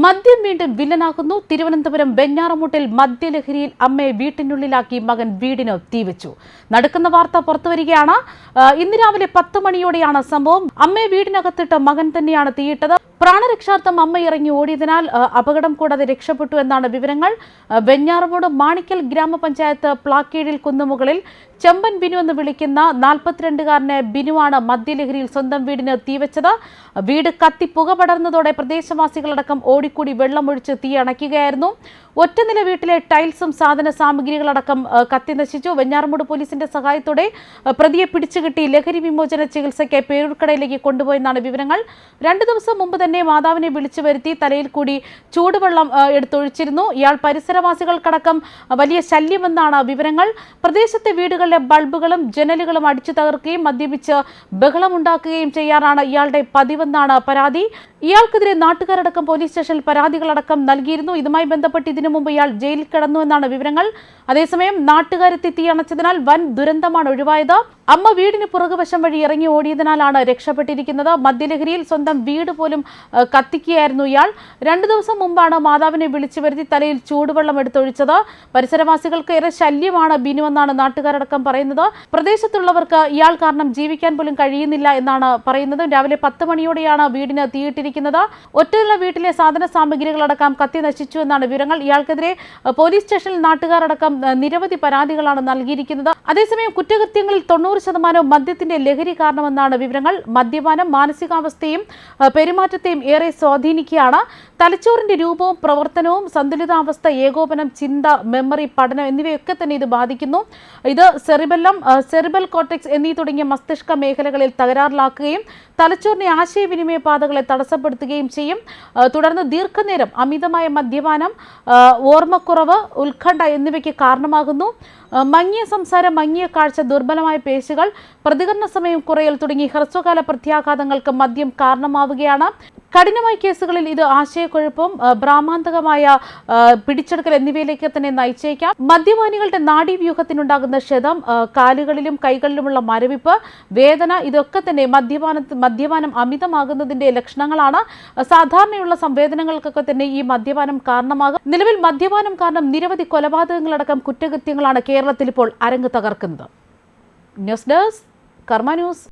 മദ്യം വീണ്ടും വില്ലനാകുന്നു. തിരുവനന്തപുരം വെഞ്ഞാറമൂട്ടിൽ മദ്യലഹരിയിൽ അമ്മയെ വീട്ടിനുള്ളിലാക്കി മകൻ വീടിന് തീവച്ചു. നടക്കുന്ന വാർത്ത പുറത്തുവരികയാണ്. ഇന്ന് രാവിലെ പത്ത് മണിയോടെയാണ് സംഭവം. അമ്മയെ വീടിനകത്തിട്ട് മകൻ തന്നെയാണ് തീയിട്ടത്. പ്രാണരക്ഷാർത്ഥം അമ്മ ഇറങ്ങി ഓടിയതിനാൽ അപകടം കൂടാതെ രക്ഷപ്പെട്ടു എന്നാണ് വിവരങ്ങൾ. വെഞ്ഞാറമൂട് മാണിക്കൽ ഗ്രാമപഞ്ചായത്ത് പ്ലാക്കീഴിൽ കുന്നുമുകളിൽ ചെമ്പൻ ബിനു എന്ന് വിളിക്കുന്ന നാൽപ്പത്തിരണ്ടുകാരനെ ബിനുവാണ് മദ്യലഹരിയിൽ സ്വന്തം വീടിന് തീവച്ചത്. വീട് കത്തി പുക പടർന്നതോടെ പ്രദേശവാസികളടക്കം ഓടിക്കൂടി വെള്ളമൊഴിച്ച് തീ അണയ്ക്കുകയായിരുന്നു. ഒറ്റനില വീട്ടിലെ ടൈൽസും സാധന സാമഗ്രികളടക്കം കത്തി നശിച്ചു. വെഞ്ഞാറമൂട് പോലീസിന്റെ സഹായത്തോടെ പ്രതിയെ പിടിച്ചുകിട്ടി ലഹരി വിമോചന ചികിത്സയ്ക്ക് പേരൂർക്കടയിലേക്ക് കൊണ്ടുപോയെന്നാണ് വിവരങ്ങൾ. രണ്ടു ദിവസം മുമ്പ് തന്നെ മാതാവിനെ വിളിച്ചു വരുത്തി തലയിൽ കൂടി ചൂടുവെള്ളം എടുത്തൊഴിച്ചിരുന്നു. ഇയാൾ പരിസരവാസികൾക്കടക്കം വലിയ ശല്യമെന്നാണ് വിവരങ്ങൾ. പ്രദേശത്തെ വീടുകളിലെ ബൾബുകളും ജനലുകളും അടിച്ചു തകർക്കുകയും മദ്യപിച്ച് ബഹളമുണ്ടാക്കുകയും ചെയ്യാറാണ് ഇയാളുടെ പതിവെന്നാണ് പരാതി. ഇയാൾക്കെതിരെ നാട്ടുകാരടക്കം പോലീസ് സ്റ്റേഷനിൽ പരാതികളടക്കം നൽകിയിരുന്നു. ഇതുമായി ബന്ധപ്പെട്ട് ഇതിനു മുമ്പ് ഇയാൾ ജയിലിൽ കിടന്നു എന്നാണ് വിവരങ്ങൾ. അതേസമയം നാട്ടുകാരെത്തി തീ അണച്ചതിനാൽ വൻ ദുരന്തമാണ് ഒഴിവായത്. അമ്മ വീടിന് പുറകുവശം വഴി ഇറങ്ങി ഓടിയതിനാലാണ് രക്ഷപ്പെട്ടിരിക്കുന്നത്. മദ്യലഹരിയിൽ സ്വന്തം വീട് പോലും കത്തിക്കുകയായിരുന്നു ഇയാൾ. രണ്ടു ദിവസം മുമ്പാണ് മാതാവിനെ വിളിച്ചു വരുത്തി തലയിൽ ചൂടുവെള്ളം എടുത്തൊഴിച്ചത്. പരിസരവാസികൾക്ക് ഏറെ ശല്യമാണ് ബിനു എന്നാണ് നാട്ടുകാരടക്കം പറയുന്നത്. പ്രദേശത്തുള്ളവർക്ക് ഇയാൾ കാരണം ജീവിക്കാൻ പോലും കഴിയുന്നില്ല എന്നാണ് പറയുന്നത്. രാവിലെ പത്ത് മണിയോടെയാണ് വീടിന് തീയിട്ടിരിക്കുന്നത്. ഒറ്റയുള്ള വീട്ടിലെ സാധന സാമഗ്രികളടക്കം കത്തി നശിച്ചു എന്നാണ് വിവരങ്ങൾ. ഇയാൾക്കെതിരെ പോലീസ് സ്റ്റേഷനിൽ നാട്ടുകാരടക്കം നിരവധി പരാതികളാണ് നൽകിയിരിക്കുന്നത്. അതേസമയം കുറ്റകൃത്യങ്ങളിൽ തൊണ്ണൂറ് ശതമാനവും മദ്യത്തിന്റെ ലഹരി കാരണമെന്നാണ് വിവരങ്ങൾ. മദ്യപാനം മാനസികാവസ്ഥയും പെരുമാറ്റത്തെയും ഏറെ സ്വാധീനിക്കുകയാണ്. തലച്ചോറിന്റെ രൂപവും പ്രവർത്തനവും സന്തുലിതാവസ്ഥ ഏകോപനം ചിന്ത മെമ്മറി പഠനം എന്നിവയൊക്കെ തന്നെ ഇത് ബാധിക്കുന്നു. ഇത് സെറിബെല്ലം സെറിബൽ കോർട്ടെക്സ് എന്നീ തുടങ്ങിയ മസ്തിഷ്ക മേഖലകളിൽ തകരാറിലാക്കുകയും തലച്ചോറിന്റെ ആശയവിനിമയ പാതകളെ തടസ്സപ്പെടുത്തുകയും ചെയ്യും. അഹ്, തുടർന്ന് ദീർഘനേരം അമിതമായ മദ്യപാനം ഓർമ്മക്കുറവ് ഉത്കണ്ഠ എന്നിവയ്ക്ക് കാരണമാകുന്നു. മങ്ങിയ സംസാരം മങ്ങിയ കാഴ്ച ദുർബലമായ പേശികൾ പ്രതികരണ സമയം കുറയൽ തുടങ്ങി ഹ്രസ്വകാല പ്രത്യാഘാതങ്ങൾക്ക് മദ്യം കാരണമാവുകയാണ്. കഠിനമായ കേസുകളിൽ ഇത് ആശയക്കുഴപ്പം ഭ്രാമാന്തകമായ പിടിച്ചെടുക്കൽ എന്നിവയിലേക്ക് തന്നെ നയിച്ചേക്കാം. മദ്യപാനികളുടെ നാഡീവ്യൂഹത്തിനുണ്ടാകുന്ന ക്ഷതം കാലുകളിലും കൈകളിലുമുള്ള മരവിപ്പ് വേദന ഇതൊക്കെ തന്നെ മദ്യപാന മദ്യപാനം അമിതമാകുന്നതിന്റെ ലക്ഷണങ്ങളാണ്. സാധാരണയുള്ള സംവേദനങ്ങൾക്കൊക്കെ തന്നെ ഈ മദ്യപാനം കാരണമാകും. നിലവിൽ മദ്യപാനം കാരണം നിരവധി കൊലപാതകങ്ങളടക്കം കുറ്റകൃത്യങ്ങളാണ് കേരളത്തിൽ ഇപ്പോൾ അരങ്ങ് തകർക്കുന്നത്. News desk Karma news.